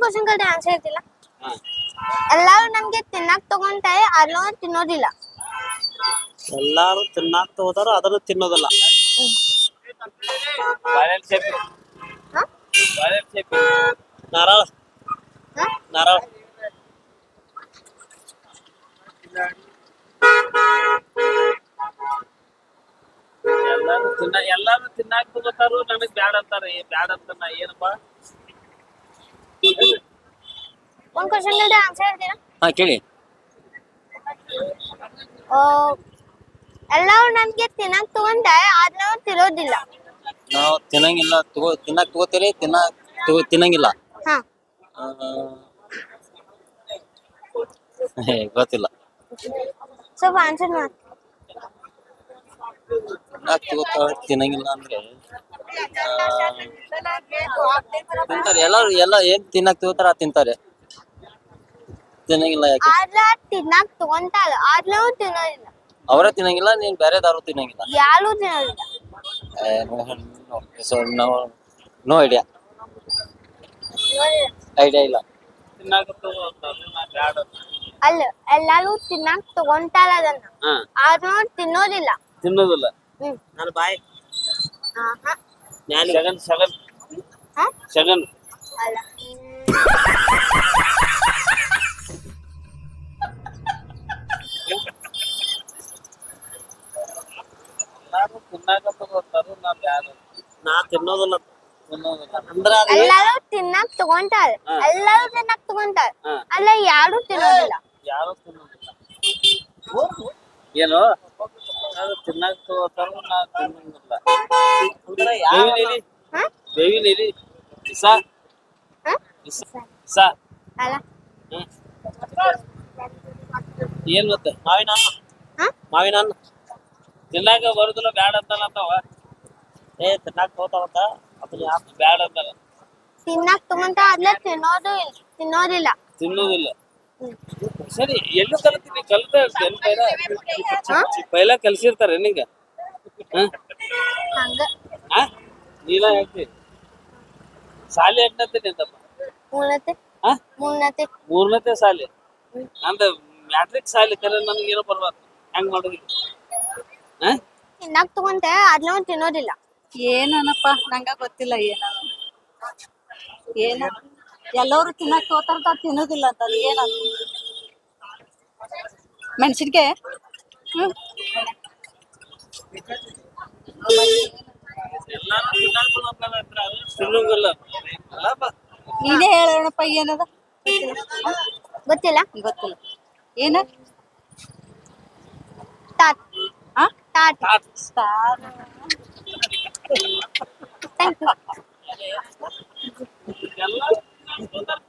Question ಕಡೆ answer ಇರ್ತಿಲ್ಲ ಹಾ. ಎಲ್ಲಾರು ನಮ್ಗೆ ತಿನ್ನಕ್ ತಗೊಂತಾರೆ ಆದ್ರೂ ತಿನ್ನೋದಿಲ್ಲ. ಎಲ್ಲಾರು ತಿನ್ನಾಕ್ ಹೋದಾರ ಅದನ್ನ ತಿನ್ನೋದಲ್ಲ. ಹಾ? ಹಾ? ನಾರಳ ಎಲ್ಲಾರು ತಿನ್ನ ಎಲ್ಲಾರು ತಿನ್ನಾಕ್ ತಗೋತಾರು ನನಗ್ ಬ್ಯಾಡ ಅಂತಾರ. ಏ ಬ್ಯಾಡ ಅಂತ ನಾ ಏನಪ್ಪ? ಒಂದ್ ಕ್ವಶನ್ ಕಡೆ ಆನ್ಸರ್ ಇರ್ತೀರಾ ಹಾ ಕೇಳಿ. ಎಲ್ಲಾರು ನಮ್ಗೆ ತಿನ್ನಕ್ ತಗೊಂಡ್ರೆ ಆದ್ರೆ ಅವ್ರು ತಿನ್ನೋದಿಲ್ಲ ನಾವು ತಿನ್ನಂಗಿಲ್ಲ ತಗೋ ತಿನ್ನಕ್ ತಗೋತೀರಿ ತಿನ್ನ ತಗೋ ತಿನ್ನಂಗಿಲ್ಲ. ಹಾ. ಆ, ಹೇ, ಗೊತ್ತಿಲ್ಲ. ಸ್ವಲ್ಪ ಆನ್ಸರ್ ಮಾಡಿ. ತಗೋತಾರ ತಿನ್ನಂಗಿಲ್ಲ ಅಂದ್ರೆ. ತಿಂತಾರೆ. ಎಲ್ಲಾರು ಎಲ್ಲ ಏನ್ ತಿನ್ನಕ್ ತಗೋತಾರ ತಿಂತಾರೆ. ತಿನ್ನಂಗಿಲ್ಲ ಯಾಕೆ? ಆದ್ರ ತಿನ್ನಕ್ ತಗೊಂತಾರ. ಆದ್ರೂ ತಿನ್ನೋದಿಲ್ಲ. ಅವರೇ ತಿನ್ನಂಗಿಲ್ಲ ನೀನ್ ಬೇರೆದವ್ರು ತಿನ್ನಂಗಿಲ್ಲ. ಯಾರು ತಿನ್ನೋದಿಲ್ಲ. So no no idea. Idea ಇಲ್ಲ. ಅಲ್ಲ ಎಲ್ಲಾರು ತಿನ್ನಕ್ ತಗೊಂತಾರ ಅದನ್ನ. ಆದ್ರೂ ತಿನ್ನೋದಿಲ್ಲ. ತಿನ್ನೋದಿಲ್ಲ ಹ್ಮ್ ನನ್ನ ಬಾಯಿ ಆಹಾ. ಶಗನ್ ಶಗನ್ ಹಾ? ಶಗನ್ ಅಲ್ಲ ಎಲ್ಲಾರು ತಿನ್ನಾಕ ತಗೋತಾರು ನಾ ಬ್ಯಾಡ ನಾ ತಿನ್ನೋದಿಲ್ಲ ತಿನ್ನೋದಿಲ್ಲ ಅಂದ್ರ ಅದು ಎಲ್ಲಾರು ತಿನ್ನಕ್ ತಗೊಂತಾರ ಹಾ. ಎಲ್ಲಾರು ತಿನ್ನಕ್ ತಗೊಂತಾರ ಹಾ. ಅಲ್ಲ ಯಾರು ತಿನ್ನೋದಿಲ್ಲ ಯಾರು ತಿನ್ನೋದಿಲ್ಲ ಏನು ಅದು ತಿನ್ನಾಕ ತಗೋತಾರು ನಾ ತಿನ್ನಂಗಿಲ್ಲ ಬೇವಿನ ಎಲಿ ಹಾ? ಬೇವಿನ ಎಲಿ ಇಸ ಹಾ? ಇಸ ಇಸ ಅಲ್ಲ ಹ್ಮ್ ಏನ್ ಮತ್ತೆ ಮಾವಿನ ಹಣ್ಣು ಹಾ? ಮಾವಿನ ಹಣ್ಣು ತಿನ್ನಾಕ ಬರುದಿಲ್ಲ ಬ್ಯಾಡ ಅಂತಾನಂತವ ಏ ತಿನ್ನಾಕ ಹೋತಾವಂತ ಅದನ್ನ ಯಾಕೆ ಬ್ಯಾಡ ಅಂತಾರ ತಿನ್ನಕ್ ತಗೊಂತಾರ ಅದ್ಲ ತಿನ್ನೋದು ಇಲ್ಲ ತಿನ್ನೋದಿಲ್ಲ ತಿನ್ನುವುದಿಲ್ಲ ಹ್ಮ್. ಸರಿ ಎಲ್ಲೂ ಕಲ್ತೀನಿ ಕಲ್ತ ಪೈಲ ಕಲ್ಸಿರ್ತಾರೆ ನಿಂಗ. ನೀಲ ಹಂಗ. ಆ? ನೀನ ಹೇಳ್ತಿ. ಸಾಲಿ ಎಷ್ಟನತ್ತೆ ನಿಂದಮ್ಮ ಮೂರನತೆ ಶಾಲೆ ನಂದ ಮ್ಯಾಟ್ರಿಕ್ ಸಾಲಿ ಕರೆ ನನಗೇನೋ ಬರ್ಬಾರ್ದು. ಹೆಂಗ್ ಮಾಡೋದು? ಆ? ತಿನ್ನಕ್ ತಗೊಂತೆ ಅದ್ಲ ತಿನ್ನೋದಿಲ್ಲ. ಏನನಪ್ಪ ನಂಗ ಗೊತ್ತಿಲ್ಲ ಏನ ಏನ. ಎಲ್ಲರೂ ತಿನ್ನಕ್ ಹೋತರಂತ ತಿನ್ನೋದಿಲ್ಲ ಅಂತ ಅದು ಏನ? ಮೆಣಸಿನ್ಕಾಯಿ? ಹ್ಮ್. ನೀನೇ ಹೇಳೋಣಪ್ಪ ಏನದ? ಗೊತ್ತಿಲ್ಲ. ಗೊತ್ತಿಲ್ಲ. ಏನ? ಟಾಟ್ ತಾಟ್. ಸ್ಟಾರ್ ಥ್ಯಾಂಕ್ ಯು ಎಲ್ಲ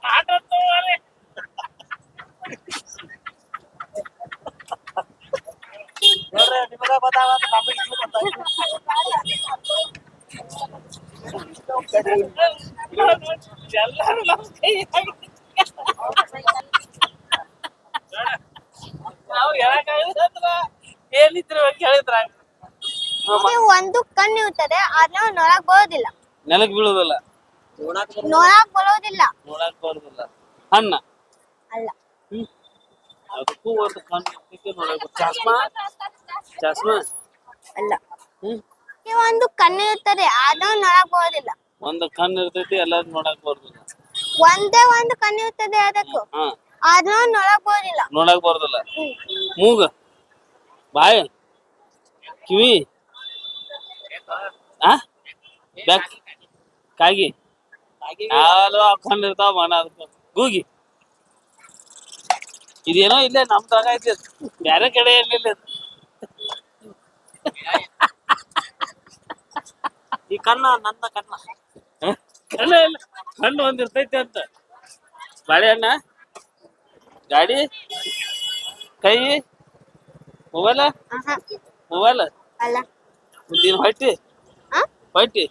ತಾಟ ತಗೋರಿ. ನೋಡ್ರಿ ನಿಮಗ ಗೊತ್ತಾಗಲ್ಲ topic ಎಲ್ಲಾರು ನಮ್ ಕೈಯಾಗ ನಾವು ಹೇಳಕ್ಕಾಗಲ್ಲ ಏನಿದ್ರು ಕೇಳಿದ್ರ ಇದು ಒಂದು ಕಣ್ಣು ಇರ್ತದೆ ಅದನ್ನ ನೋಡಕ್ ಬರೋದಿಲ್ಲ. ನೆಲಕ್ ಬೀಳೋದಿಲ್ಲ. ನೋಡಕ್ ಬರೋದಿಲ್ಲ. ನೋಡಕ್ ಬರೋದಿಲ್ಲ. ಹಣ್ಣ. ಅಲ್ಲ. ಅದಕ್ಕೂ ಒಂದು ಕಣ್ಣು ನೋಡಕ್ ಚಸ್ಮಾ? ಚಸ್ಮಾ? ಅಲ್ಲ. ಹ್ಮ್. ಇದು ಒಂದು ಕಣ್ಣು ಇರ್ತದೆ ಅದ್ನ ನೋಡಕ್ ಬರೋದಿಲ್ಲ ಒಂದು ಕಣ್ಣು ಇರ್ತೈತಿ ಎಲ್ಲಾದ್ ನೋಡಕ್ ಬರುದಿಲ್ಲ ಒಂದೇ ಒಂದು ಕಣ್ಣು ಇರ್ತದೆ ಅದಕ್ಕೂ. ಹಾ. ಅದ್ನ ನೋಡಕ್ ಬರೋದಿಲ್ಲ ನೋಡಕ್ ಬರುದಿಲ್ಲ. ಮೂಗ. ಬಾಯಿ. ಕಿವಿ. ಆ? ಬೆಕ್ ಕಾಗಿ. ಯಾರು ಹಾಕೊಂಡ್ ಇರ್ತಾವ ಮನ ಅದಕ್ಕೆ. ಗೂಗಿ. ಇದೇನೋ ಇಲ್ಲೇ ನಮ್ ತಗ ಐತಿ. ಬ್ಯಾರೆ ಕಡೆ ಇದು. ಈ ಕಣ್ಣ ನನ್ನ ಕಣ್ಣ? ಕಣ್ಣ ಇಲ್ಲ. ಕಣ್ಣು ಒಂದಿರ್ತೈತಿ ಅಂತ. ಬಾಳೆಹಣ್ಣ ಗಾಡಿ ಕೈ ಮೊಬೈಲ. ಮೊಬೈಲ್. ಅಲ್ಲ. ನೀನ್ ಹೊಟ್ಟಿ? ಹೊಟ್ಟಿ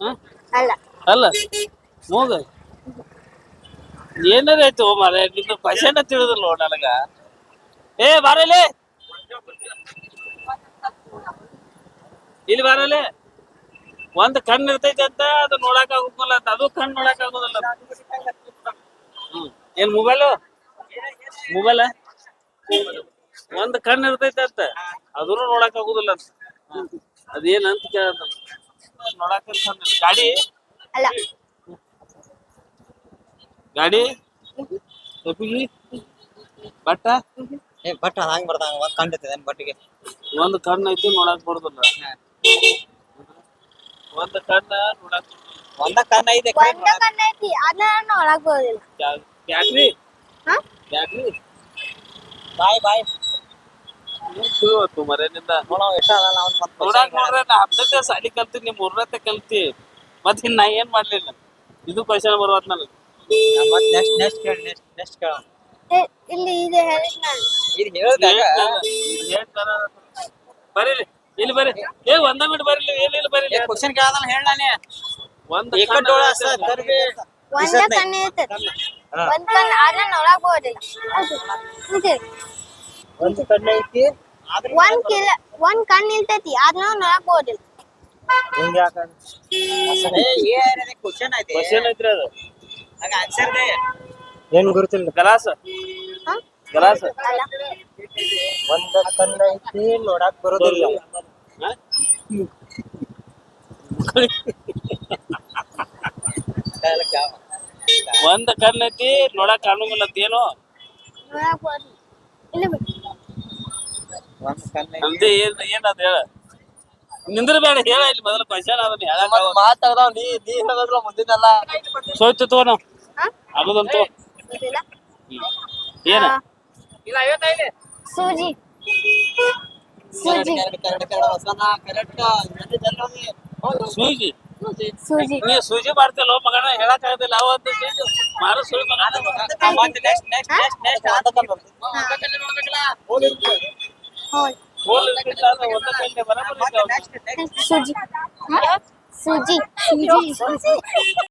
ಹ? ಅಲ್ಲ. ಅಲ್ಲ. ಮೂಗ. ಏನಾರ ಐತಿ ಓ ಮಾರ ನಿನ್ನ ಪಶನ ತಿಳಿದಿಲ್ಲ ನೋಡ ನನಗ. ಏ ಬಾರಲೆ. ಇಲ್ಲಿ ಬಾರಲೆ. ಒಂದ್ ಕಣ್ ಇರ್ತೈತಿ ಅಂತ ಅದು ನೋಡಕ್ ಆಗುದಿಲ್ಲ ಅಂತ. ಅದು ಕಣ್ ನೋಡಕ್ ಆಗುದಿಲ್ಲ ಹ್ಮ್. ಏನ್ ಮೊಬೈಲ್ ಮೊಬೈಲ್ ಒಂದ್ ಕಣ್ ಇರ್ತೈತಿ ಅಂತ. ಅದನ್ನು ನೋಡಕ್ ಆಗುದಿಲ್ಲ ಅಂತ. ಅದೇನಂತ ಕೇಳತ್ತ ನೋಡಕ್ ಗಾಡಿ? ಅಲ್ಲ. ಗಾಡಿ? ಕಪಿಗಿ ಬಟ್ಟ? ಏ ಬಟ್ಟ ಹಂಗ್ ಬರ್ತಾವ ಒಂದ್ ಕಂಡಿರ್ತದೆ ಬಟ್ಟಿಗೆ? ಒಂದ್ ಕಣ್ಣು ಐತಿ ನೋಡಕ್ ಬರುದಿಲ್ಲ. ಒಂದ್ ಕಣ್ಣ ನೋಡಕ್ ಒಂದ ಕಣ್ಣ ಐತೆ ಒಂದ ಕಣ್ಣ ಐತಿ ಅದನ್ನ ನೋಡಕ್ ಬರೋದಿಲ್ಲ ಬ್ಯಾಟ್ರಿ ಹಾ? ಬ್ಯಾಟ್ರಿ ಬಾಯ್ ಬಾಯ್. ತಿಳುವತ್ತು ಮರೇನಿಂದ ನೋಡೋ ಎಷ್ಟ ಅದ ನಾವ್ ಮತ್ತ್ ನೋಡಕ್ ನೋಡ್ರೆ ನಾ ಹತ್ತನೇ ಸಾಲಿ ಕಲ್ತಿ ನಿಮ್ ಮೂರನೇ ಕಲ್ತಿ. ಮತ್ ಇನ್ ನಾ ಏನ್ ಮಾಡ್ಲಿಲ್ಲ? ಇದು ಕ್ವಶನ್ ಬರುವತ್ ನನಗೆ. ಮತ್ ನೆಕ್ಸ್ಟ್ ನೆಕ್ಸ್ಟ್ ಕೇಳಿ ನೆಕ್ಸ್ಟ್ ನೆಕ್ಸ್ಟ್ ಕೇಳ. ಇಲ್ಲಿ ಇದೆ ಹೇಳಿದ್ ನಾನು. ಇದು ಹೇಳ್ದಾಗ ಬರೀಲಿ ಇಲ್ಲಿ ಬರ್ರಿ? ಏ ಒಂದ ಮಿನಿಟ್ ಬರೀಲಿ ಏನಿಲ್ಲ ಬರೀಲಿ ಕ್ವಶನ್ ಕೇಳದಲ್ಲ ಹೇಳ ಒಂದ ಏಕಂಡೋಳ ಸರ್ವೆ ಒಂದ ಕಣ್ಣ ಇರ್ತೈತಿ. ಒಂದ್ ಕಣ್ಣ. ಅದನ್ನ ನೋಡಕ್ ಬರೋದಿಲ್ಲ ಹೌದು. ಒಂದ್ ಕಣ್ಣ ಐತಿ ಆದ್ರೆ ಒಂದ್ ಕಿಲ ಒಂದ್ ಕಣ್ಣ ಇರ್ತೈತಿ ಅದನ್ನ ನೋಡಕ್ ಬರೋದಿಲ್ಲ ಹಿಂಗ ಏ ಕ್ವಶನ್ ಐತಿ. ಕ್ವಶನ್ ಐತ್ರಿ ಅದು. ಹಂಗ ಆನ್ಸರ್ ದೇ ಏನ್ ಗುರುತಿಲ್ಲ? ಗಲಾಸ. ಹಾ? ಗಲಾಸ. ಅಲ್ಲ. ಒಂದ ಕಣ್ಣ ಐತಿ ನೋಡಾಕ್ ಬರೋದಿಲ್ಲ? ಒಂದ್ ಕಣ್ಣ್ ಐತಿ ನೋಡಕ್ ಕಾಣಂಗಿಲ್ಲ ಅಂತ ಏನು? ನೋಡಕ್ ಬರೋದಿಲ್ಲ ಇಲ್ಲಿ ಬಿಡಿ ಒಂದ್ ಕಣ್ಣ ಏನ್ ಏನ್ ಅದ ಹೇಳ? ನಿಂದ್ರ ಬೇಡ ಹೇಳ ಇಲ್ಲಿ ಮೊದಲ ಕ್ವಶನ್ ಅದನ್ನ ಹೇಳಕ್ ಮಾತಾಡ್ದ ನೀ ನೀ ಹೇಳದ್ರ ಮುಂದಿನಲ್ಲ ಸೋಯ್ತು ತಗೋ ನಾವು. ಆಗುದಂತು ಏನ? ಇಲ್ಲ ಸೂಜಿ. ಸೂಜಿ ಸೂಜಿ ಸೂಜಿ ನೀ ಸೂಜಿ ಮಾಡ್ತಿಲ್ಲ ಮಗನ ಹೇಳಕ್ ಆಗೋದಿಲ್ಲ ಅವತ್ತು ಸೂಜಿ ಮಾರು ಸುಳ್ಳು ಮಗ ಹೌದು ಹೋಲ್ ಇರ್ತಿಲ್ಲ ಅದು ಒಂದೇ ಕೈಲಿ ಬರಾಬರಿ ಐತೆ ಅವ್ನು. ಸೂಜಿ ಸೂಜಿ ಸೂಜಿ